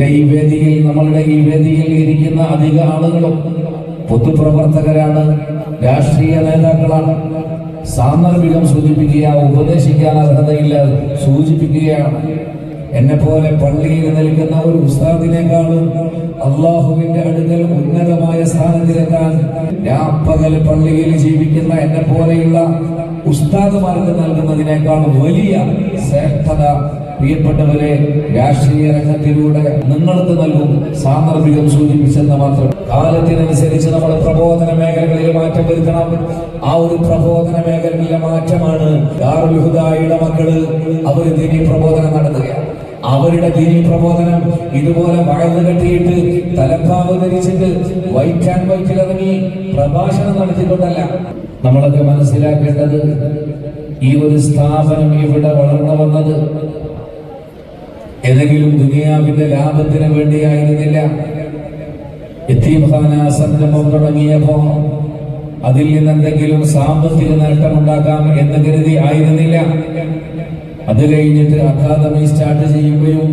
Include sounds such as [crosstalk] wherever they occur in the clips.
എന്റെ ഈ വേദിയിൽ നമ്മളുടെ ഈ വേദിയിൽ ഇരിക്കുന്ന അധിക ആളുകളും പൊതുപ്രവർത്തകരാണ് രാഷ്ട്രീയ നേതാക്കളാണ്. സാന്ദർഭികം സൂചിപ്പിക്കുക ഉപദേശിക്കാൻ അർഹതയില്ല സൂചിപ്പിക്കുകയാണ്. എന്നെ പോലെ പള്ളിയിൽ നിൽക്കുന്ന ഒരു ഉസ്താദിനേക്കാളും അള്ളാഹുവിന്റെ അടുക്കൽ ഉന്നതമായ സ്ഥാനത്തിലെത്താൻ രാപ്പകൽ പള്ളിയിൽ ജീവിക്കുന്ന എന്നെ പോലെയുള്ള ഉസ്താദുമാർക്ക് നൽകുന്നതിനേക്കാൾ വലിയ ശ്രേഷ്ഠത പ്രിയപ്പെട്ടവരെ രാഷ്ട്രീയ രംഗത്തിലൂടെ നിങ്ങൾക്ക് നൽകും സാന്ദർഭികം സൂചിപ്പിച്ചെന്ന് മാത്രം. കാലത്തിനനുസരിച്ച് നമ്മൾ പ്രബോധന മേഖലകളിൽ മാറ്റം വരുത്തണം. ആ ഒരു പ്രബോധന മേഖലകളിലെ മാറ്റമാണ് ദാറുൽ മക്കൾ അവർ ദീനി പ്രബോധനം നടത്തുകയാണ്. അവരുടെ ദീനി പ്രബോധനം ഇതുപോലെ വഴന്ന് കെട്ടിയിട്ട് തലപ്പാവ് ധരിച്ചിട്ട് വൈറ്റ് ആൻഡ് വൈറ്റിലിറങ്ങി പ്രഭാഷണം നടത്തിക്കൊണ്ടല്ല. നമ്മളൊക്കെ മനസ്സിലാക്കേണ്ടത് ഈ ഒരു സ്ഥാപനം ഇവിടെ വളർന്നു വന്നത് ഏതെങ്കിലും ദുനിയാവിന്റെ ലാഭത്തിന് വേണ്ടിയായിരുന്നില്ല. സംരംഭം തുടങ്ങിയപ്പോ അതിൽ നിന്ന് എന്തെങ്കിലും സാമ്പത്തിക നേട്ടമുണ്ടാക്കാം എന്ന് കരുതി ആയിരുന്നില്ല. അത് കഴിഞ്ഞിട്ട് അക്കാദമി സ്റ്റാർട്ട് ചെയ്യുകയും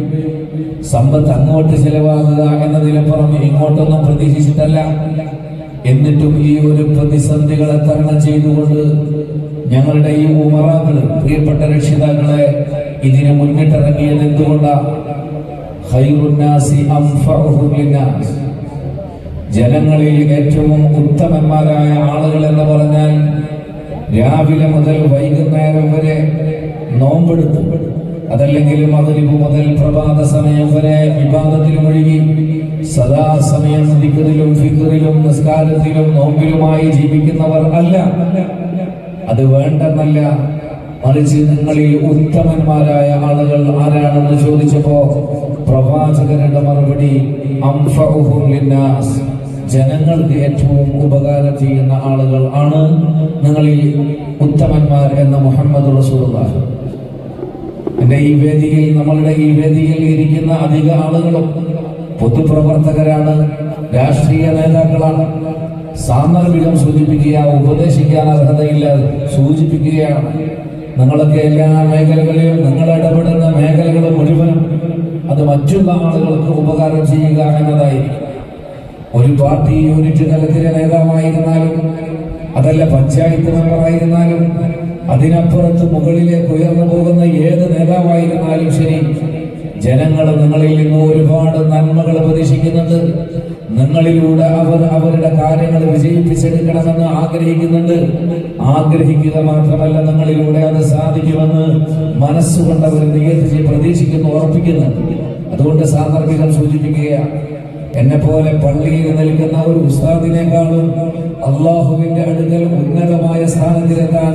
സമ്പത്ത് അങ്ങോട്ട് ചെലവാകുക എന്നതിലപ്പുറം ഇങ്ങോട്ടൊന്നും പ്രതീക്ഷിച്ചിട്ടല്ല എന്നിട്ടും ഈ ഒരു പ്രതിസന്ധികളെ തരണം ചെയ്തുകൊണ്ട് ഞങ്ങളുടെ ഈ ഉമറാക്കൾ പ്രിയപ്പെട്ട രക്ഷിതാക്കളെ ഇതിനെ മുന്നിട്ടിറങ്ങിയത് എന്തുകൊണ്ടാണ്. ജനങ്ങളിൽ ഏറ്റവും ഉത്തമന്മാരായ ആളുകൾ എന്ന് പറഞ്ഞാൽ രാവിലെ മുതൽ വൈകുന്നേരം വരെ നോമ്പെടുത്തു അതല്ലെങ്കിൽ മകരിബ് മുതൽ പ്രഭാത സമയം വരെ വിവാദത്തിൽ സദാ സദാസമയം ദിക്കറിലും ഫിക്കറിലും നിസ്കാരത്തിലും നോമ്പിലുമായി ജീവിക്കുന്നവർ അല്ല. അത് വേണ്ടെന്നല്ല. മറിച്ച് നിങ്ങളിൽ ഉത്തമന്മാരായ ആളുകൾ ആരാണെന്ന് ചോദിച്ചപ്പോ പ്രവാചകരുടെ മറുപടി ജനങ്ങൾക്ക് ഏറ്റവും ഉപകാരം ചെയ്യുന്ന ആളുകൾ ആണ് നിങ്ങളിൽ ഉത്തമന്മാർ എന്ന മുഹമ്മദ് റസൂലുള്ളാഹി. എന്റെ ഈ വേദിയിൽ നമ്മളുടെ ഈ വേദിയിൽ ഇരിക്കുന്ന അധിക ആളുകളും പൊതുപ്രവർത്തകരാണ് രാഷ്ട്രീയ നേതാക്കളാണ്. സാന്ദർഭികം സൂചിപ്പിക്കുക ഉപദേശിക്കാൻ അർഹതയില്ല സൂചിപ്പിക്കുകയാണ്. നിങ്ങളൊക്കെ എല്ലാ മേഖലകളിലും നിങ്ങൾ ഇടപെടുന്ന മേഖലകൾ മുഴുവനും അത് മറ്റുള്ള ആളുകൾക്ക് ഉപകാരം ചെയ്യുക എന്നതായിരിക്കും. ഒരു പാർട്ടി യൂണിറ്റ് തലത്തിലെ നേതാവായിരുന്നാലും അതല്ല പഞ്ചായത്ത് മെമ്പറായിരുന്നാലും അതിനപ്പുറത്ത് മുകളിലേക്ക് ഉയർന്നു പോകുന്ന ഏത് നേതാവായിരുന്നാലും ശരി ജനങ്ങൾ നിങ്ങളിൽ നിന്ന് ഒരുപാട് നന്മകൾ പ്രതീക്ഷിക്കുന്നുണ്ട് നിങ്ങളിലൂടെ അവർ അവരുടെ കാര്യങ്ങൾ വിജയിപ്പിച്ചെടുക്കണമെന്ന് ആഗ്രഹിക്കുന്നുണ്ട്. ആഗ്രഹിക്കുക മാത്രമല്ല നിങ്ങളിലൂടെ അത് സാധിക്കുമെന്ന് മനസ്സുകൊണ്ട് അവർ നിയന്ത്രിച്ച് പ്രതീക്ഷിക്കുന്നു ഉറപ്പിക്കുന്നുണ്ട് അതുകൊണ്ട് സാന്ദർഭികം സൂചിപ്പിക്കുകയാണ്. എന്നെ പോലെ പള്ളിയിൽ നിൽക്കുന്ന ഒരു ഉസ്താദിനേക്കാളും അള്ളാഹുവിന്റെ അടുക്കൽ ഉന്നതമായ സ്ഥാനത്തിലെത്താൻ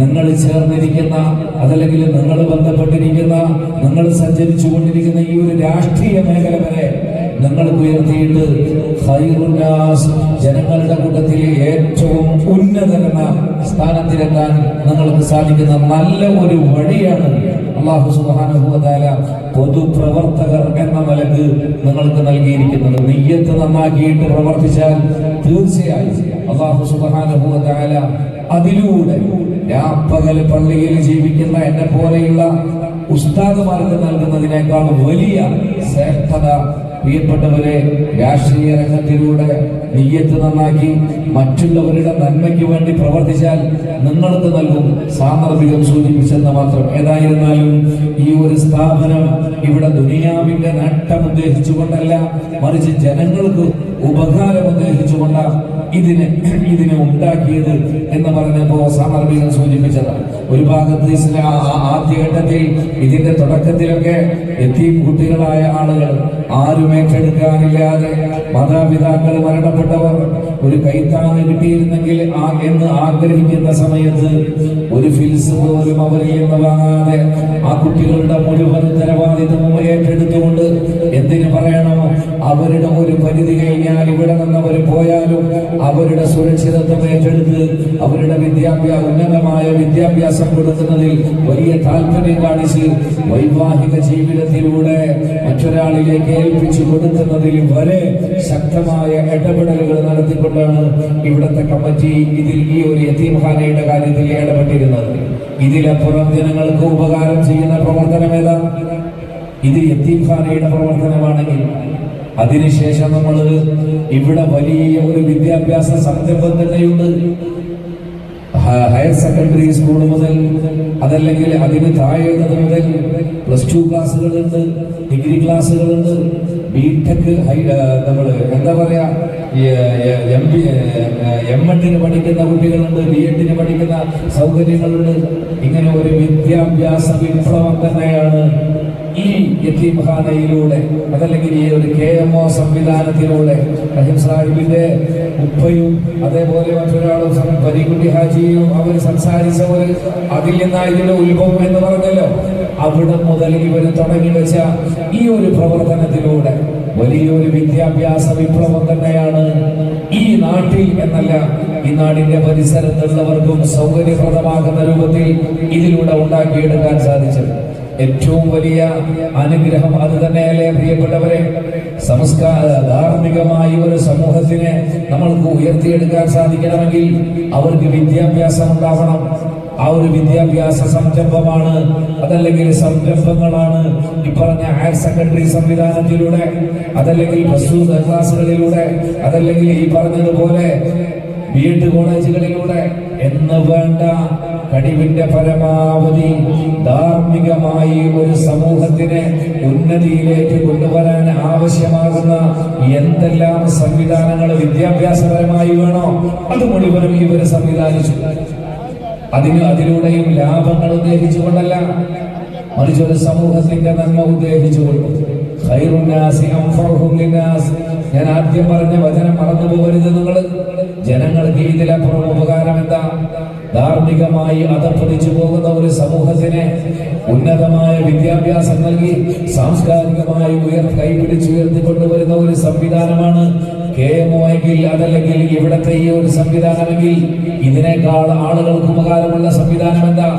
നിങ്ങൾ ചേർന്നിരിക്കുന്ന അതല്ലെങ്കിൽ നിങ്ങൾ ബന്ധപ്പെട്ടിരിക്കുന്ന നിങ്ങൾ സഞ്ചരിച്ചു കൊണ്ടിരിക്കുന്ന ഈ ഒരു രാഷ്ട്രീയ മേഖല വരെ നിങ്ങൾ ഉയർത്തിയിട്ട് ജനങ്ങളുടെ കൂട്ടത്തിൽ ഏറ്റവും ഉന്നതമെന്ന സ്ഥാനത്തിലെത്താൻ നിങ്ങൾക്ക് സാധിക്കുന്ന നല്ല ഒരു വഴിയാണ് അള്ളാഹു സുബാനുഭവതാല പൊതുപ്രവർത്തകർ എന്ന നിലയ്ക്ക് നിങ്ങൾക്ക് നൽകിയിരിക്കുന്നത്. നെയ്യത്ത് നന്നാക്കിയിട്ട് പ്രവർത്തിച്ചാൽ തീർച്ചയായും അള്ളാഹു സുബാനുഭവതാല അതിലൂടെ രാപ്പകൽ പള്ളിയിൽ ജീവിക്കുന്ന എന്നെ പോലെയുള്ള ഉസ്താദുമാർക്ക് നൽകുന്നതിനേക്കാൾ വലിയ ശ്രേഷ്ഠത പ്രിയപ്പെട്ടവരെ രാഷ്ട്രീയ രംഗത്തിലൂടെ നെയ്യത്ത് നന്നാക്കി മറ്റുള്ളവരുടെ നന്മയ്ക്ക് വേണ്ടി പ്രവർത്തിച്ചാൽ നിങ്ങൾക്ക് നൽകും സാന്ദർഭികം സൂചിപ്പിച്ചെന്ന് മാത്രം. ഏതായിരുന്നാലും ഈ ഒരു സ്ഥാപനം ഇവിടെ ദുനിയാവിന്റെ നേട്ടം ഉദ്ദേശിച്ചുകൊണ്ടല്ല മറിച്ച് ജനങ്ങൾക്ക് ഉപകാരം ഉദ്ദേശിച്ചുകൊണ്ടാണ് ഇതിനെ [clears throat] ഇതിനെ ഉണ്ടാക്കിയത് എന്ന് പറഞ്ഞപ്പോ സാന്ദർഭികം സൂചിപ്പിച്ചത്. ഒരു ഭാഗത്ത് ആദ്യഘട്ടത്തിൽ ഇതിന്റെ തുടക്കത്തിലൊക്കെ എത്തിയും കുട്ടികളായ ആളുകൾ ആരും ഏറ്റെടുക്കാനില്ലാതെ മാതാപിതാക്കൾ മരണപ്പെട്ടവർ ഒരു കൈത്താങ് കിട്ടിയിരുന്നെങ്കിൽ ആ എന്ന് ആഗ്രഹിക്കുന്ന സമയത്ത് ഒരു ഫിൽസ് പോലും അവരിൽ നിന്ന് വാങ്ങാതെ ആ കുട്ടികളുടെ മുഴുവൻ ഉത്തരവാദിത്വവും ഏറ്റെടുത്തുകൊണ്ട് എന്തിനു പറയണോ? അവരുടെ ഒരു പരിധി കഴിഞ്ഞാൽ ഇവിടെ നിന്ന് അവർ പോയാലും അവരുടെ സുരക്ഷിതത്വം ഏറ്റെടുത്ത് അവരുടെ വിദ്യാഭ്യാസ ഉന്നതമായ വിദ്യാഭ്യാസം കൊടുക്കുന്നതിൽ വലിയ താല്പര്യം കാണിച്ച് വൈവാഹിക ജീവിതത്തിലൂടെ മറ്റൊരാളിലേക്ക് ഏൽപ്പിച്ചു കൊടുക്കുന്നതിൽ വരെ ശക്തമായ ഇടപെടലുകൾ നടത്തിക്കൊണ്ടാണ് ഇവിടുത്തെ കമ്മിറ്റി ഇതിൽ ഈ ഒരു യത്തീംഖാനയുടെ കാര്യത്തിൽ ഇടപെട്ടിരുന്നത്. ഇതിലപ്പുറം ജനങ്ങൾക്ക് ഉപകാരം ചെയ്യുന്ന പ്രവർത്തനം ഏതാ? ഇത് യത്തീംഖാനയുടെ പ്രവർത്തനമാണെങ്കിൽ അതിനുശേഷം നമ്മൾ ഇവിടെ വലിയ ഒരു വിദ്യാഭ്യാസ സംരംഭം തന്നെയുണ്ട്. ഹയർ സെക്കൻഡറി സ്കൂൾ മുതൽ അതല്ലെങ്കിൽ അതിന് താഴെയുള്ളത് മുതൽ പ്ലസ് ടു ക്ലാസ്സുകളുണ്ട് ഡിഗ്രി ക്ലാസ്സുകളുണ്ട്. ബിടെക് നമ്മൾ എന്താ പറയാ എം ബി എം എഡിന് പഠിക്കുന്ന കുട്ടികളുണ്ട് ബി എഡിന് പഠിക്കുന്ന സൗകര്യങ്ങളുണ്ട്. ഇങ്ങനെ ഒരു വിദ്യാഭ്യാസ വിപ്ലവം തന്നെയാണ് ഈ യത്തീംഖാനയിലൂടെ അതല്ലെങ്കിൽ ഈ ഒരു കെ എം ഒ സംവിധാനത്തിലൂടെ റഹീം സാഹിബിന്റെ ഉപ്പയും അതേപോലെ മറ്റൊരാളും പരീക്കുട്ടി ഹാജിയും അവർ സംസാരിച്ച ഒരു അതിൽ നിന്നായിരുന്നു ഉത്ഭവം എന്ന് പറഞ്ഞല്ലോ. അവിടെ മുതൽ ഇവർ തുടങ്ങി വെച്ച ഈ ഒരു പ്രവർത്തനത്തിലൂടെ വലിയൊരു വിദ്യാഭ്യാസ വിപ്ലവം തന്നെയാണ് ഈ നാട്ടിൽ എന്നല്ല ഈ നാടിന്റെ പരിസരത്തുള്ളവർക്കും സൗകര്യപ്രദമാകുന്ന രൂപത്തിൽ ഇതിലൂടെ ഉണ്ടാക്കിയെടുക്കാൻ സാധിച്ചത്. ഏറ്റവും വലിയ അനുഗ്രഹം അത് തന്നെയല്ലേ പ്രിയപ്പെട്ടവരെ? സംസ്കാര ധാർമ്മികമായി ഒരു സമൂഹത്തിനെ നമ്മൾക്ക് ഉയർത്തിയെടുക്കാൻ സാധിക്കണമെങ്കിൽ അവർക്ക് വിദ്യാഭ്യാസം ഉണ്ടാവണം. ആ ഒരു വിദ്യാഭ്യാസ സംരംഭമാണ് അതല്ലെങ്കിൽ സംരംഭങ്ങളാണ് ഈ പറഞ്ഞ ഹയർ സെക്കൻഡറി സംവിധാനത്തിലൂടെ അതല്ലെങ്കിൽ പ്ലസ് ടു ക്ലാസ്സുകളിലൂടെ അതല്ലെങ്കിൽ ഈ പറഞ്ഞതുപോലെ ബി എഡ് കോളേജുകളിലൂടെ എന്ന് വേണ്ട കഴിവിന്റെ പരമാവധി ധാർമ്മികമായി ഒരു സമൂഹത്തിനെ ഉന്നതിയിലേക്ക് കൊണ്ടുവരാൻ ആവശ്യമാകുന്ന എന്തെല്ലാം സംവിധാനങ്ങൾ വിദ്യാഭ്യാസപരമായി വേണോ അത് മുഴുവനും ഇവർ സംവിധാനിച്ചു. അതിന് അതിലൂടെയും ലാഭങ്ങൾ ഉദ്ദേശിച്ചുകൊണ്ടല്ല മറിച്ച് ഒരു സമൂഹത്തിന്റെ നന്മ ഉദ്ദേശിച്ചുകൊണ്ട്. ഞാൻ ആദ്യം പറഞ്ഞ വചനം മറന്നു പോകരുത് നിങ്ങൾ ജനങ്ങൾക്ക് ഇതിലപ്പുറം ഉപകാരം എന്താ? ധാർമ്മികമായി അധപ്പതിച്ചു പോകുന്ന ഒരു സമൂഹത്തിന് ഉന്നതമായ വിദ്യാഭ്യാസം നൽകി സാംസ്കാരികമായി ഉയർ കൈപിടിച്ച് ഉയർത്തിക്കൊണ്ടുവരുന്ന ഒരു സംവിധാനമാണ് കെ എം ഒ എങ്കിൽ അതല്ലെങ്കിൽ ഇവിടത്തെ ഈ ഒരു സംവിധാനമെങ്കിൽ ഇതിനേക്കാൾ ആളുകൾക്ക് ഉപകാരമുള്ള സംവിധാനം എന്താ?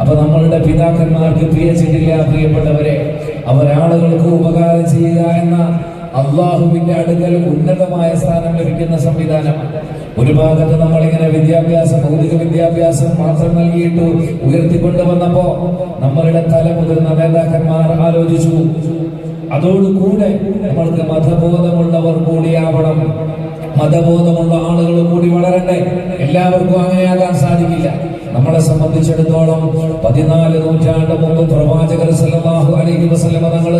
അപ്പൊ നമ്മളുടെ പിതാക്കന്മാർക്ക് പ്രിയച്ചിട്ടില്ല പ്രിയപ്പെട്ടവരെ. അവരാളുകൾക്ക് ഉപകാരം ചെയ്യുക എന്ന അള്ളാഹുവിന്റെ അടുക്കൽ ഉന്നതമായ സ്ഥാനം ലഭിക്കുന്ന സംവിധാനമാണ്. ഒരു ഭാഗത്ത് നമ്മളിങ്ങനെ വിദ്യാഭ്യാസം ഭൗതിക വിദ്യാഭ്യാസം മാത്രം നൽകിയിട്ട് ഉയർത്തിക്കൊണ്ടുവന്നപ്പോ നമ്മളുടെ തല മുതിർന്ന നേതാക്കന്മാർ ആലോചിച്ചു. അതോടുകൂടെ നമ്മൾക്ക് മതബോധമുള്ളവർ കൂടിയാവണം. മതബോധമുള്ള ആളുകൾ കൂടി വളരണ്ടേ. എല്ലാവർക്കും അങ്ങനെയാകാൻ സാധിക്കില്ല. നമ്മളെ സംബന്ധിച്ചിടത്തോളം പതിനാല് നൂറ്റാണ്ട് മുമ്പ് പ്രവാചകർ സല്ലല്ലാഹു അലൈഹി വസല്ലമ തങ്ങൾ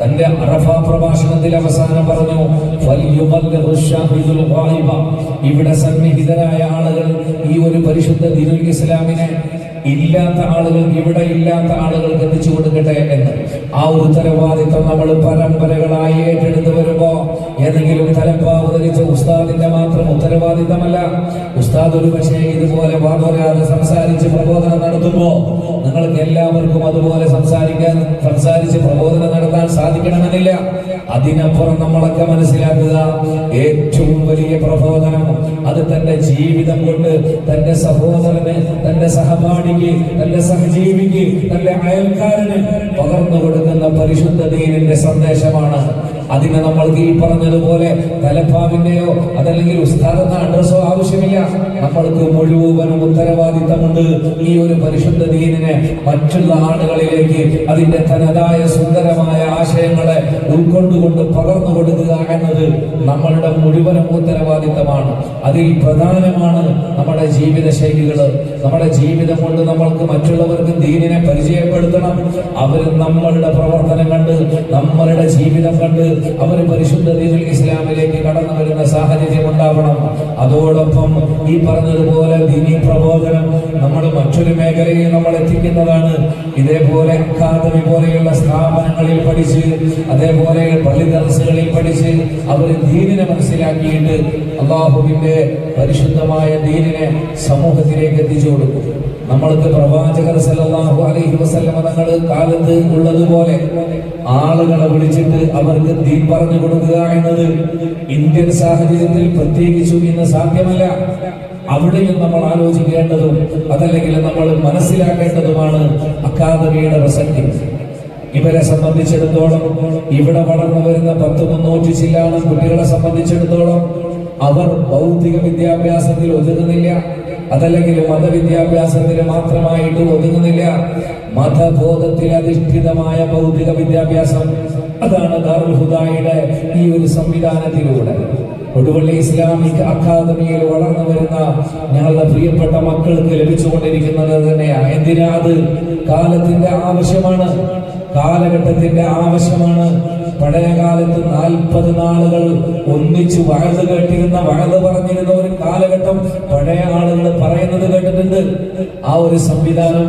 തന്റെ അറഫ പ്രഭാഷണത്തിൽ അവസാനം പറഞ്ഞു. ഇവിടെ സന്നിഹിതരായ ആളുകൾ ഈ ഒരു പരിശുദ്ധ ദിനുൽ ഇസ്ലാമിനെ ഇല്ലാത്ത ആളുകൾ ഇവിടെ ഇല്ലാത്ത ആളുകൾ എത്തിച്ചു കൊടുക്കട്ടെ എന്ന് ആ ഉത്തരവാദിത്വം നമ്മൾ പരമ്പരകളായി ഏറ്റെടുത്ത് വരുമ്പോ ഏതെങ്കിലും തലപ്പാവ് ധരിച്ച ഉസ്താദിന്റെ മാത്രം ഉത്തരവാദിത്തമല്ല ഉസ്താദ് ഒരു പക്ഷേ ഇതുപോലെ വാതോരാതെ സംസാരിച്ച് പ്രബോധനം നടത്തുമ്പോ നിങ്ങൾക്ക് എല്ലാവർക്കും അതുപോലെ സംസാരിക്കാൻ സംസാരിച്ച് പ്രബോധനം നടത്താൻ സാധിക്കണമെന്നില്ല. അതിനപ്പുറം നമ്മളൊക്കെ മനസ്സിലാക്കുക ഏറ്റവും വലിയ പ്രബോധനം അത് തന്റെ ജീവിതം കൊണ്ട് തന്റെ സഹോദരന് തന്റെ സഹപാഠിക്ക് തന്റെ സഹജീവിക്ക് തന്റെ അയൽക്കാരന് പകർന്നു കൊടുക്കുന്ന പരിശുദ്ധ ദീനിന്റെ സന്ദേശമാണ്. അതിന് നമ്മൾ ഈ പറഞ്ഞതുപോലെ തലപ്പാവിന്റെയോ അതല്ലെങ്കിൽ ഉസ്താദെന്ന അഡ്രസ്സോ ആവശ്യമില്ല. നമ്മൾക്ക് മുഴുവനും ഉത്തരവാദിത്തമുണ്ട്. ഈ ഒരു പരിശുദ്ധ ദീനിനെ മറ്റുള്ള ആളുകളിലേക്ക് അതിന്റെ തനതായ സുന്ദരമായ ആശയങ്ങളെ ഉൾക്കൊണ്ടുകൊണ്ട് പകർന്നു കൊടുക്കുക മുഴുവനും ഉത്തരവാദിത്തമാണ്. അതിൽ പ്രധാനമാണ് നമ്മുടെ ജീവിത ശൈലികൾ നമ്മുടെ ജീവിതം കൊണ്ട് നമ്മൾക്ക് മറ്റുള്ളവർക്ക് ദീനിനെ പരിചയപ്പെടുത്തണം. അവർ നമ്മളുടെ പ്രവർത്തനം കണ്ട് നമ്മളുടെ ജീവിതം കണ്ട് അവർ പരിശുദ്ധ ദീനുൽ ഇസ്ലാമിലേക്ക് കടന്നു വരുന്ന സാഹചര്യം ഉണ്ടാവണം. അതോടൊപ്പം ഈ പറഞ്ഞതുപോലെ ദീനി പ്രബോധനം നമ്മൾ മറ്റൊരു മേഖലയിൽ നമ്മൾ എത്തിക്കുന്നതാണ്. ഇതേപോലെ അക്കാദമി പോലെയുള്ള സ്ഥാപനങ്ങളിൽ പഠിച്ച് അതേപോലെ പള്ളി ദർസുകളിൽ പഠിച്ച് അവർ ദീനിനെ മനസ്സിലാക്കിയിട്ട് അള്ളാഹുവിന്റെ പരിശുദ്ധമായ ദീനിനെ സമൂഹത്തിലേക്ക് എത്തിച്ചു കൊടുക്കും. നമ്മൾക്ക് പ്രവാചകർ സല്ലല്ലാഹു അലൈഹി വസല്ലം തങ്ങൾ കാലത്ത് ഉള്ളതുപോലെ ആളുകളെ വിളിച്ചിട്ട് അവർക്ക് ദീൻ പറഞ്ഞു കൊടുക്കുക എന്നത് ഇന്ത്യൻ സാഹചര്യത്തിൽ പ്രത്യേകിച്ചും ഇന്ന് സാധ്യമല്ല. അവിടെയും നമ്മൾ ആലോചിക്കേണ്ടതും അതല്ലെങ്കിൽ നമ്മൾ മനസ്സിലാക്കേണ്ടതുമാണ് അക്കാദമിയുടെ പ്രസക്തി. ഇവരെ സംബന്ധിച്ചിടത്തോളം ഇവിടെ വളർന്നു വരുന്ന പത്ത് മുന്നൂറ്റി ചില്ലാണ് കുട്ടികളെ സംബന്ധിച്ചിടത്തോളം അവർ ഭൗതിക വിദ്യാഭ്യാസത്തിൽ ഒതുങ്ങുന്നില്ല. അതല്ലെങ്കിൽ മതവിദ്യാഭ്യാസത്തിന് മാത്രമായിട്ട് ഒതുങ്ങുന്നില്ല. മതബോധത്തിൽ അധിഷ്ഠിതമായ ഭൗതിക വിദ്യാഭ്യാസം. അതാണ് ദാറുൽ ഈ ഒരു സംവിധാനത്തിലൂടെ. കൊടുവള്ളി ഇസ്ലാമിക് അക്കാദമിയിൽ വളർന്നു വരുന്ന ഞങ്ങളുടെ പ്രിയപ്പെട്ട മക്കൾക്ക് ലഭിച്ചുകൊണ്ടിരിക്കുന്നത് തന്നെയാണ്. എന്തിനാ അത്? കാലത്തിന്റെ ആവശ്യമാണ്. കാലഘട്ടത്തിന്റെ ആവശ്യമാണ്. പഴയ കാലത്ത് നാൽപ്പത് നാളുകൾ ഒന്നിച്ച് വഴത് കേട്ടിരുന്ന വഴത് പറഞ്ഞിരുന്ന ഒരു കാലഘട്ടം പഴയ ആളുകൾ പറയുന്നത് കേട്ടിട്ടുണ്ട്. ആ ഒരു സംവിധാനം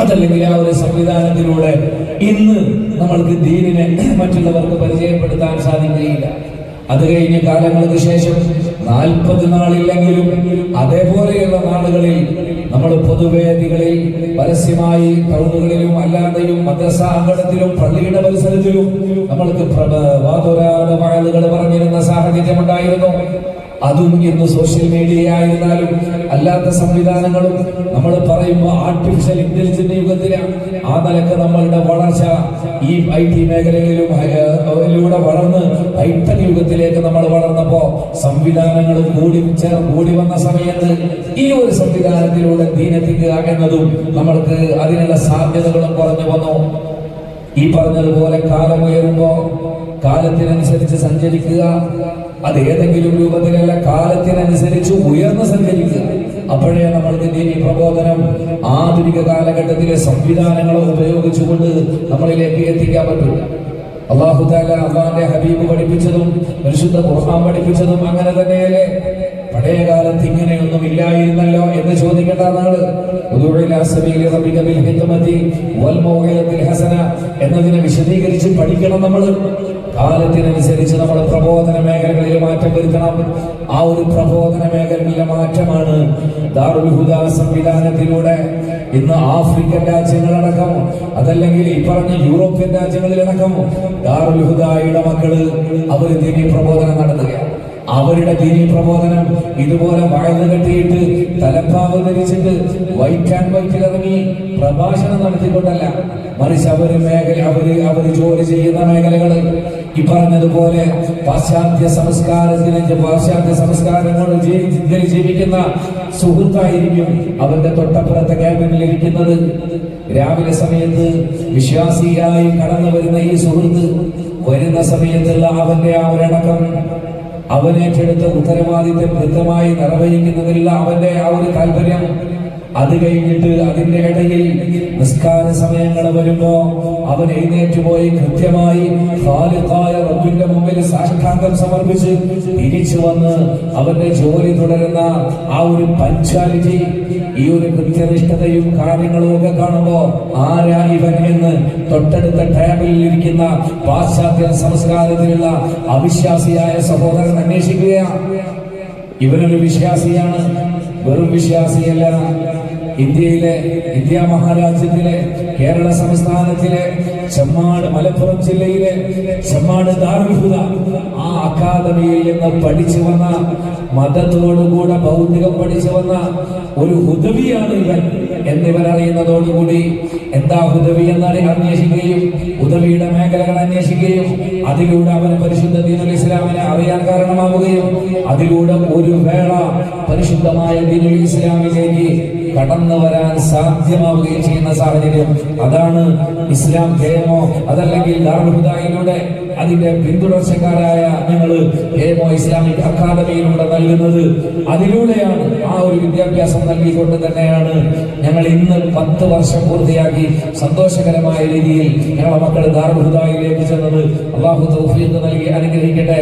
അതല്ലെങ്കിൽ ആ ഒരു സംവിധാനത്തിലൂടെ ഇന്ന് നമ്മൾക്ക് ദീനിനെ മറ്റുള്ളവർക്ക് പരിചയപ്പെടുത്താൻ സാധിക്കുകയില്ല. അത് കഴിഞ്ഞ കാലങ്ങൾക്ക് ശേഷം നാൽപ്പത് നാളില്ലെങ്കിലും അതേപോലെയുള്ള നാളുകളിൽ നമ്മൾ പൊതുവേദികളിൽ പരസ്യമായി ടൗണുകളിലും അല്ലാതെയും മദ്രസ അങ്കണത്തിലും പള്ളിയുടെ പരിസരത്തിലും നമ്മൾക്ക് വാതുരാത പറഞ്ഞിരുന്ന സാഹചര്യം ഉണ്ടായിരുന്നു അതും ഇന്ന് സോഷ്യൽ മീഡിയ ആയിരുന്നാലും അല്ലാത്ത സംവിധാനങ്ങളും നമ്മൾ പറയുമ്പോൾ ആർട്ടിഫിഷ്യൽ ഇന്റലിജന്റ് യുഗത്തിലാണ് ആ നിലയ്ക്ക് നമ്മളുടെ വളർച്ച ഈ ഐ ടി മേഖലകളിലും അതിലൂടെ വളർന്ന് ഹൈടെക് യുഗത്തിലേക്ക് നമ്മൾ വളർന്നപ്പോ സംവിധാനങ്ങൾ കൂടി കൂടി വന്ന സമയത്ത് ഈ ഒരു സംവിധാനത്തിലൂടെ ദീനെത്തിക്കുക എന്നതും നമ്മൾക്ക് അതിനുള്ള സാധ്യതകളും കുറഞ്ഞു വന്നു. ഈ പറഞ്ഞതുപോലെ കാലം ഉയരുമ്പോ കാലത്തിനനുസരിച്ച് സഞ്ചരിക്കുക. അത് ഏതെങ്കിലും രൂപത്തിലല്ല കാലത്തിനനുസരിച്ച് ഉയർന്ന് സഞ്ചരിക്കുക. അപ്പോഴേ നമ്മൾക്ക് ദീനി പ്രബോധനം ആധുനിക കാലഘട്ടത്തിലെ സംവിധാനങ്ങളെ ഉപയോഗിച്ചുകൊണ്ട് നമ്മളിലേക്ക് എത്തിക്കാൻ പറ്റും. അള്ളാഹു താല അള്ളാന്റെ ഹബീബ് പഠിപ്പിച്ചതും പരിശുദ്ധ ഖുർആൻ പഠിപ്പിച്ചതും അങ്ങനെ തന്നെയല്ലേ? പഴയ കാലത്ത് ഇങ്ങനെയൊന്നും ഇല്ലായിരുന്നല്ലോ എന്ന് ചോദിക്കേണ്ട നാൾ എന്നതിനെ വിശദീകരിച്ച് പഠിക്കണം നമ്മൾ കാലത്തിനനുസരിച്ച് നമ്മൾ പ്രബോധന മേഖലകളിൽ മാറ്റം വരുത്തണം. ആ ഒരു പ്രബോധന മേഖലകളിലെ മാറ്റമാണ് ദാറുൽ ഹുദ സംവിധാനത്തിലൂടെ ഇന്ന് ആഫ്രിക്കൻ രാജ്യങ്ങളടക്കം അതല്ലെങ്കിൽ ഈ പറഞ്ഞ യൂറോപ്യൻ രാജ്യങ്ങളിലടക്കം ദാറുൽ ഹുദായുടെ മക്കൾ അവർ ഇതിന് പ്രബോധനം നടത്തുകയാണ്. അവരുടെ ദീനി പ്രബോധനം ഇതുപോലെ വഴന്നു കെട്ടിയിട്ട് തലപ്പാവ് ധരിച്ചിട്ട് വൈറ്റ് ആൻഡ് വൈറ്റിൽ ഇറങ്ങി പ്രഭാഷണം നടത്തിക്കൊണ്ടല്ല. മറിച്ച് അവർ മേഖല അവർ അവർ ജോലി ചെയ്യുന്ന മേഖലകൾ. ഈ പറഞ്ഞതുപോലെ പാശ്ചാത്യ സംസ്കാരത്തിന് പാശ്ചാത്യ സംസ്കാരങ്ങൾ ജീവി ജീവിക്കുന്ന സുഹൃത്തായിരിക്കും അവരുടെ തൊട്ടപ്പുറത്തെ ക്യാബിനിൽ ഇരിക്കുന്നത്. രാവിലെ സമയത്ത് വിശ്വാസിയായി കടന്നു വരുന്ന ഈ സുഹൃത്ത് വരുന്ന സമയത്തുള്ള അവന്റെ ആ ഒരടക്കം അവനേറ്റെടുത്ത ഉത്തരവാദിത്വം കൃത്യമായി നിർവഹിക്കുന്നതിലുള്ള അവന്റെ ആ ഒരു താല്പര്യം. അത് കഴിഞ്ഞിട്ട് അതിന്റെ ഇടയിൽ നിസ്കാര സമയങ്ങൾ വരുമ്പോ അവൻ എഴുന്നേറ്റ് പോയി കൃത്യമായി ഖാലിഖായ റബ്ബിന്റെ മുമ്പിൽ സാഷ്ടാംഗം സമർപ്പിച്ച് തിരിച്ചു വന്ന് അവന്റെ ജോലി തുടരുന്ന ആ ഒരു പഞ്ചാലിറ്റി ഈ ഒരു കൃത്യനിഷ്ഠതയും കാര്യങ്ങളും ഒക്കെ കാണുമ്പോ ആരാ ഇവൻ എന്ന് തൊട്ടടുത്ത ടേബിളിൽ ഇരിക്കുന്ന പാശ്ചാത്യ സംസ്കാരത്തിലുള്ള അവിശ്വാസിയായ സഹോദരൻ അന്വേഷിക്കുകയാണ് ഇവനൊരു വിശ്വാസിയാണ് വെറും വിശ്വാസിയല്ല. ഇന്ത്യയിലെ ഇന്ത്യ മഹാരാജ്യത്തിലെ കേരള സംസ്ഥാനത്തിലെ ചെമ്മാട് മലപ്പുറം ജില്ലയിലെ ചെമ്മാട് ദാർഹുദ ആ അക്കാദമിയിൽ നിന്ന് പഠിച്ചു വന്ന മതത്തോടുകൂടെ ഭൗതികം പഠിച്ചു വന്ന ഒരു ഹുദവിയാണ് ഇവൻ. എന്നിവരറിയുന്നതോടുകൂടി എന്താ ഹുദവി എന്നാണ് അന്വേഷിക്കുകയും ഹുദവിയുടെ മേഖലകൾ അന്വേഷിക്കുകയും അതിലൂടെ അവൻ പരിശുദ്ധ ദീനുൽ ഇസ്ലാമിനെ അറിയാൻ കാരണമാവുകയും അതിലൂടെ ഒരു വേള പരിശുദ്ധമായ ദീനുൽ ഇസ്ലാമിലേക്ക് കടന്നു വരാൻ സാധ്യമാവുകയും ചെയ്യുന്ന സാഹചര്യം. അതാണ് ഇസ്ലാം ജയമോ അതല്ലെങ്കിൽ ദാർഹുദായിലൂടെ അതിന്റെ പിന്തുടർച്ചക്കാരായ ഞങ്ങൾ ഹേമോ ഇസ്ലാമിക് അക്കാദമിയിലൂടെ നൽകുന്നത്. അതിലൂടെയാണ് ആ ഒരു വിദ്യാഭ്യാസം നൽകിക്കൊണ്ട് തന്നെയാണ് ഞങ്ങൾ ഇന്ന് പത്ത് വർഷം പൂർത്തിയാക്കി സന്തോഷകരമായ രീതിയിൽ ഞങ്ങളെ മക്കൾ ദാർഹുദായിലേക്ക് ചെന്നത്. അള്ളാഹു തൗഫീഖ് നൽകി അനുഗ്രഹിക്കട്ടെ.